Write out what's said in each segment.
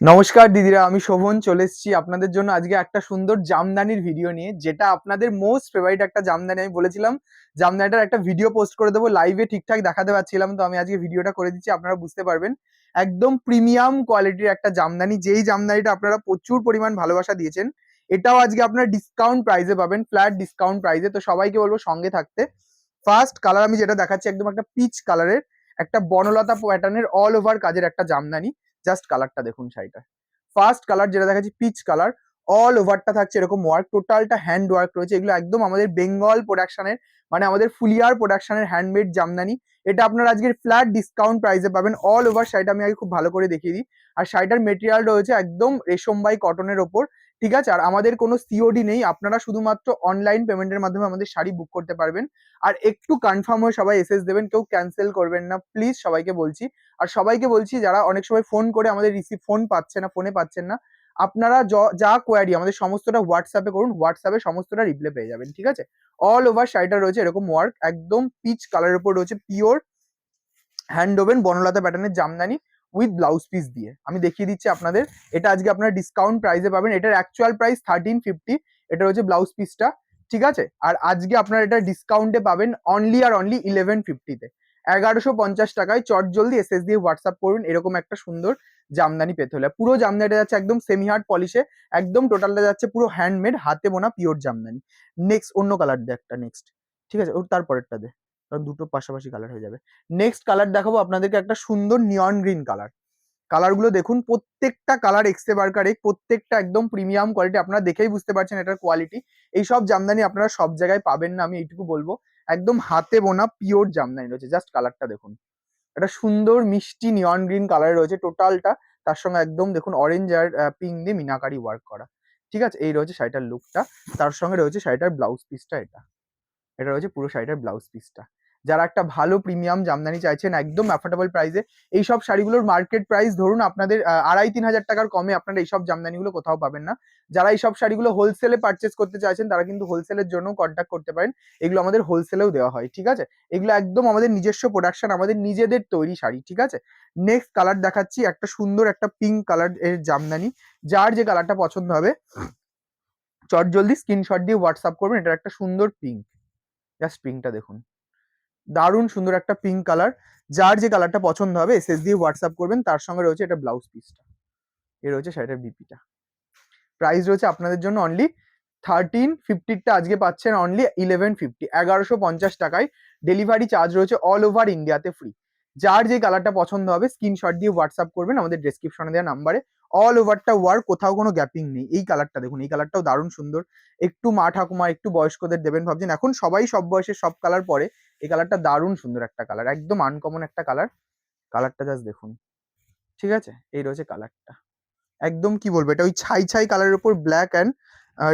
নমস্কার দিদিরা, আমি শোভন, চলে এসেছি আপনাদের জন্য আজকে একটা সুন্দর জামদানির ভিডিও নিয়ে, যেটা আপনাদের মোস্ট ফেভারিট একটা জামদানি, আমি বলেছিলাম, জামদানিটার একটা ভিডিও পোস্ট করে দেবো লাইভে ঠিকঠাক দেখাতে পারছিলাম, তো আমি আজকে ভিডিওটা করে দিচ্ছি, আপনারা বুঝতে পারবেন। একদম প্রিমিয়াম কোয়ালিটির একটা জামদানি, যেই জামদানিটা আপনারা প্রচুর পরিমাণ ভালোবাসা দিয়েছেন, এটাও আজকে আপনারা ডিসকাউন্ট প্রাইসে পাবেন ফ্ল্যাট ডিসকাউন্ট প্রাইসে তো সবাইকে বলব সঙ্গে থাকতে। ফার্স্ট কালার আমি যেটা দেখাচ্ছি, একদম একটা পিচ কালারের একটা বনলতা প্যাটার্নের অল ওভার কাজের একটা জামদানি। জাস্ট কালারটা দেখুন শাড়িটা ফার্স্ট কালার যেটা দেখাচ্ছি পিচ কালার অল ওভারটা থাকছে এরকম ওয়ার্ক টোটালটা হ্যান্ড ওয়ার্ক রয়েছে। এগুলো একদম আমাদের বেঙ্গল প্রোডাকশনের মানে আমাদের ফুলিয়ার প্রোডাকশনের হ্যান্ডমেড জামদানি। এটা আপনারা আজকের ফ্ল্যাট ডিসকাউন্ট প্রাইসে পাবেন। অল ওভার শাড়িটা আমি আগে খুব ভালো করে দেখিয়ে দিই। আর শাড়িটার মেটেরিয়াল রয়েছে একদম রেশম বাই কটনের ওপর। ঠিক আছে? আর আমাদের কোনো সিওডি নেই। আপনারা শুধুমাত্র অনলাইন পেমেন্টের মাধ্যমে আমাদের শাড়ি বুক করতে পারবেন। আর একটু কনফার্ম হয়ে সবাই এসএস দেবেন, কেউ ক্যান্সেল করবেন না। প্লিজ সবাইকে বলছি। আর সবাইকে বলছি, যারা অনেক সময় ফোন করে আমাদের রিসিভ ফোন পাচ্ছে না ফোনে পাচ্ছেন না, আপনারা যা কোয়ারি আমাদের সমস্তটা হোয়াটসঅ্যাপে করুন। হোয়াটসঅ্যাপে সমস্তটা রিপ্লাই পেয়ে যাবেন, ঠিক আছে? অল ওভার শাড়িটা রয়েছে এরকম ওয়ার্ক একদম পিচ কালারের উপর রয়েছে পিওর হ্যান্ড ওভেন বনলতা প্যাটার্নের জামদানি। উইথ ব্লাউজ পিস দিয়ে। আমি দেখিয়ে দিচ্ছি আপনাদের। এটা আজকে আপনারা ডিসকাউন্ট প্রাইসে পাবেন। এটার অ্যাকচুয়াল প্রাইস থার্টিন ফিফটি এটা রয়েছে ব্লাউজ পিসটা ঠিক আছে? আর আজকে আপনারা এটা ডিসকাউন্টে পাবেন অনলি আর অনলি ইলেভেন ফিফটিতে এগারোশো পঞ্চাশ টাকায় চট জলদি এস এস দিয়ে হোয়াটসঅ্যাপ করুন। এরকম একটা সুন্দর জামদানি পেতে হলে। পুরো জামদানিটা যাচ্ছে একদম সেমি হার্ড পলিশে একদম টোটালটা যাচ্ছে পুরো হ্যান্ডমেড হাতে বোনা পিওর জামদানি। নেক্সট অন্য কালার দে একটা নেক্সট ঠিক আছে? ওর তারপরেরটা দে। কারণ দুটো পাশাপাশি কালার হয়ে যাবে। নেক্সট কালার দেখাবো আপনাদেরকে একটা সুন্দর নিয়ন গ্রিন কালার কালারগুলো দেখুন, প্রত্যেকটা কালার এক্সে বার্কার প্রত্যেকটা একদম প্রিমিয়াম কোয়ালিটি আপনারা দেখেই বুঝতে পারছেন এটার কোয়ালিটি এইসব জামদানি আপনারা সব জায়গায় পাবেন না, আমি এইটুকু বলব। একদম হাতে বোনা পিওর জামদানি রয়েছে জাস্ট কালারটা দেখুন। একটা সুন্দর মিষ্টি নিয়ন গ্রিন কালার রয়েছে টোটালটা তার সঙ্গে একদম দেখুন অরেঞ্জ আর পিঙ্ক দিয়ে মিনাকারি ওয়ার্ক করা। ঠিক আছে? এই রয়েছে শাড়িটার লুকটা তার সঙ্গে রয়েছে শাড়িটার ব্লাউজ পিসটা এটা। এটা রয়েছে পুরো শাড়িটার ব্লাউজ পিসটা যারা একটা ভালো প্রিমিয়াম জামদানি চাইছেন একদম অ্যাফোর্ডেবল প্রাইসে এইসব শাড়িগুলোর মার্কেট প্রাইস ধরুন আপনাদের আড়াই তিন হাজার টাকার কমে আপনারা এইসব জামদানিগুলো কোথাও পাবেন না। যারা এইসব শাড়িগুলো হোলসেলে পারচেস করতে চাইছেন, তারা কিন্তু হোলসেলের জন্য কন্ট্যাক্ট করতে পারেন। এগুলো আমাদের হোলসেলেও দেওয়া হয়, ঠিক আছে? এগুলো একদম আমাদের নিজস্ব প্রোডাকশন আমাদের নিজেদের তৈরি শাড়ি, ঠিক আছে? নেক্সট কালার দেখাচ্ছি, একটা সুন্দর একটা পিঙ্ক কালারের জামদানি। যার যে কালারটা পছন্দ হবে চট জলদি স্ক্রিনশট দিয়ে হোয়াটসঅ্যাপ করবেন এটা একটা সুন্দর পিঙ্ক জাস্ট পিঙ্কটা দেখুন। দারুণ সুন্দর একটা পিঙ্ক কালার যার যে কালারটা পছন্দ হবে এসএস দিয়ে হোয়াটসঅ্যাপ করবেন, তার সঙ্গে রয়েছে এটা ব্লাউজ পিসটা এ রয়েছে শাড়িটার বিপিটা প্রাইস রয়েছে আপনাদের জন্য অনলি থার্টিন ফিফটিরটা আজকে পাচ্ছেন অনলি ইলেভেন ফিফটি এগারোশো পঞ্চাশ টাকায় ডেলিভারি চার্জ রয়েছে অল ওভার ইন্ডিয়াতে ফ্রি যার যে কালারটা পছন্দ হবে স্ক্রিনশট দিয়ে হোয়াটসঅ্যাপ করবেন, আমাদের ডেসক্রিপশনে দেওয়া নাম্বারে অল ওভারটা ওয়ার কোথাও কোনো গ্যাপিং নেই। এই কালারটা দেখুন, এই কালারটাও দারুণ সুন্দর। একটু মা ঠাকুমা, একটু বয়স্কদের দেবেন ভাবছেন। এখন সবাই সব বয়সের সব কালার পরে। এই কালারটা দারুণ সুন্দর একটা কালার একদম আনকমন একটা কালার কালারটা জাস্ট দেখুন। ঠিক আছে? এই রয়েছে কালারটা একদম কি বলব, এটা ওই ছাই ছাই কালারের উপর ব্ল্যাক অ্যান্ড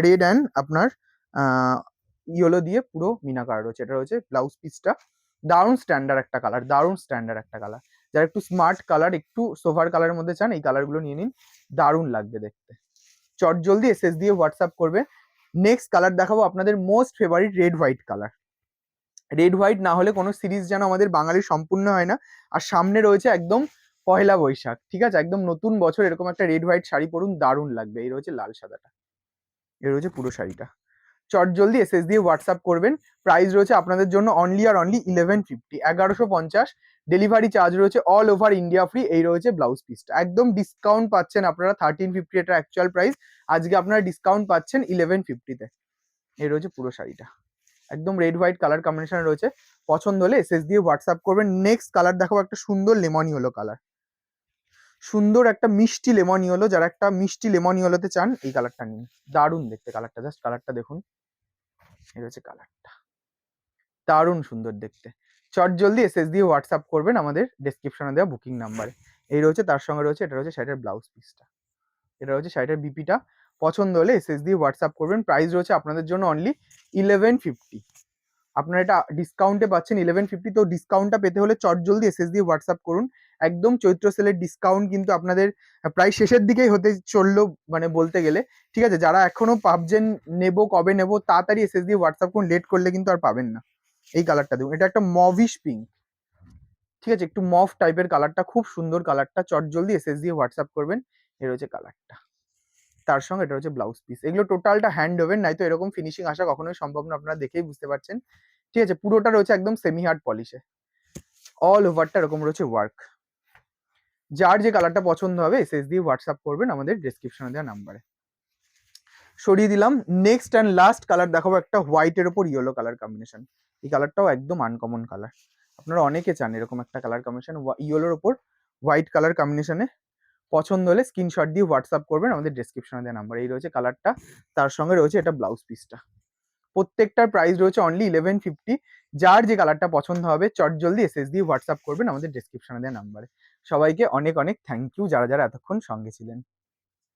রেড অ্যান্ড আপনার ইয়েলো দিয়ে পুরো মিনা কালার রয়েছে। এটা রয়েছে ব্লাউজ পিসটা দারুণ স্ট্যান্ডার্ড একটা কালার দারুণ স্ট্যান্ডার্ড একটা কালার যারা একটু স্মার্ট কালার একটু সোফার কালারের মধ্যে চান, এই কালারগুলো নিয়ে নিন। দারুণ লাগবে দেখতে। চট জলদি এসএস দিয়ে হোয়াটসঅ্যাপ করবে। নেক্সট কালার দেখাবো আপনাদের most favourite red white colour red white না হলে কোনো সিরিজ যেন আমাদের বাঙালির সম্পূর্ণ হয় না। আর সামনে রয়েছে একদম পয়লা বৈশাখ, ঠিক আছে? একদম নতুন বছর, এরকম একটা রেড হোয়াইট শাড়ি পরুন, দারুণ লাগবে। এই রয়েছে লাল সাদাটা, এই রয়েছে পুরো শাড়িটা। চট জলদি এসএস দিয়ে হোয়াটসঅ্যাপ করবেন। প্রাইস রয়েছে আপনাদের জন্য অনলি আর অনলি ইলেভেন ফিফটি এগারোশো পঞ্চাশ। ডেলিভারি চার্জ রয়েছে অল ওভার ইন্ডিয়া ফ্রি এই রয়েছে ব্লাউজ পিসটা একদম ডিসকাউন্ট পাচ্ছেন আপনারা থার্টিন ফিফটি এটা অ্যাকচুয়াল প্রাইস আজকে আপনারা ডিসকাউন্ট পাচ্ছেন ইলেভেন ফিফটিতে এই রয়েছে পুরো শাড়িটা। একদম রেড হোয়াইট কালার কম্বিনেশন রয়েছে। পছন্দ হলে এসএস দিয়ে হোয়াটসঅ্যাপ করবেন। নেক্সট কালার দেখাবো একটা সুন্দর লেমন ইয়েলো কালার সুন্দর একটা মিষ্টি লেমন ইয়েলো যারা একটা মিষ্টি লেমন ইয়েলোতে চান, এই কালারটা নিন। দারুণ দেখতে কালারটা জাস্ট কালারটা দেখুন। এই রয়েছে কালারটা দারুণ সুন্দর দেখতে। চট জলদি এসএস দিয়ে হোয়াটসঅ্যাপ করবেন আমাদের ডেসক্রিপশনে দেওয়া বুকিং নাম্বারে এই রয়েছে, তার সঙ্গে রয়েছে, এটা রয়েছে শাড়িটার ব্লাউজ পিসটা এটা রয়েছে শাড়িটার বিপিটা পছন্দ হলে এসএস দিয়ে হোয়াটসঅ্যাপ করবেন। প্রাইস রয়েছে আপনাদের জন্য অনলি ইলেভেন ফিফটি আপনারা এটা ডিসকাউন্টে পাচ্ছেন ইলেভেন ফিফটি তো ডিসকাউন্টটা পেতে হলে চট জলদি এসএস দিয়ে হোয়াটসঅ্যাপ করুন। একদম চৈত্র সেলের ডিসকাউন্ট কিন্তু আপনাদের প্রায় শেষের দিকেই হতে চলল মানে বলতে গেলে। ঠিক আছে, যারা এখনও পাবজেন নেব, কবে নেব, তাড়াতাড়ি এসএস দিয়ে হোয়াটসঅ্যাপ করুন লেট করলে কিন্তু আর পাবেন না। এই কালারটা দেখুন, এটা একটা মভিশ পিঙ্ক ঠিক আছে, একটু মভ টাইপের কালারটা খুব সুন্দর কালারটা চট জলদি এসএস দিয়ে হোয়াটসঅ্যাপ করবেন। এর হচ্ছে কালারটা তার সঙ্গে এটা হচ্ছে ব্লাউজ পিস এগুলো টোটালটা হ্যান্ড ওভেন নাই তো এরকম ফিনিশিং আসা কখনোই সম্ভব না, আপনারা দেখেই বুঝতে পারছেন। ঠিক আছে, পুরোটা রয়েছে একদম সেমি হার্ড পলিশে অল ওভারটা এরকম রয়েছে ওয়ার্ক যার যে কালারটা পছন্দ হবে এসএস দিয়ে হোয়াটসঅ্যাপ করবেন আমাদের ডিসক্রিপশনে দেওয়া নাম্বারে সরিয়ে দিলাম নেক্সট অ্যান্ড লাস্ট কালার দেখাবো, একটা হোয়াইটের ওপর ইয়েলো কালার কম্বিনেশন এই কালারটাও একদম আনকমন কালার আপনারা অনেকে চান এরকম একটা কালার কম্বিনেশন ইয়েলোর ওপর হোয়াইট কালার কম্বিনেশনে পছন্দ হলে স্ক্রিনশট দিয়ে হোয়াটসঅ্যাপ করবেন, আমাদের ডেসক্রিপশনে দেওয়া নাম্বার এই রয়েছে কালারটা তার সঙ্গে রয়েছে এটা ব্লাউজ পিসটা প্রত্যেকটার প্রাইস রয়েছে অনলি ইলেভেন ফিফটি যার যে কালারটা পছন্দ হবে, চট জলদি এস দিয়ে হোয়াটসঅ্যাপ করবেন, আমাদের ডেসক্রিপশনে দেওয়া নাম্বারে সবাইকে অনেক অনেক থ্যাংক ইউ যারা যারা এতক্ষণ সঙ্গে ছিলেন।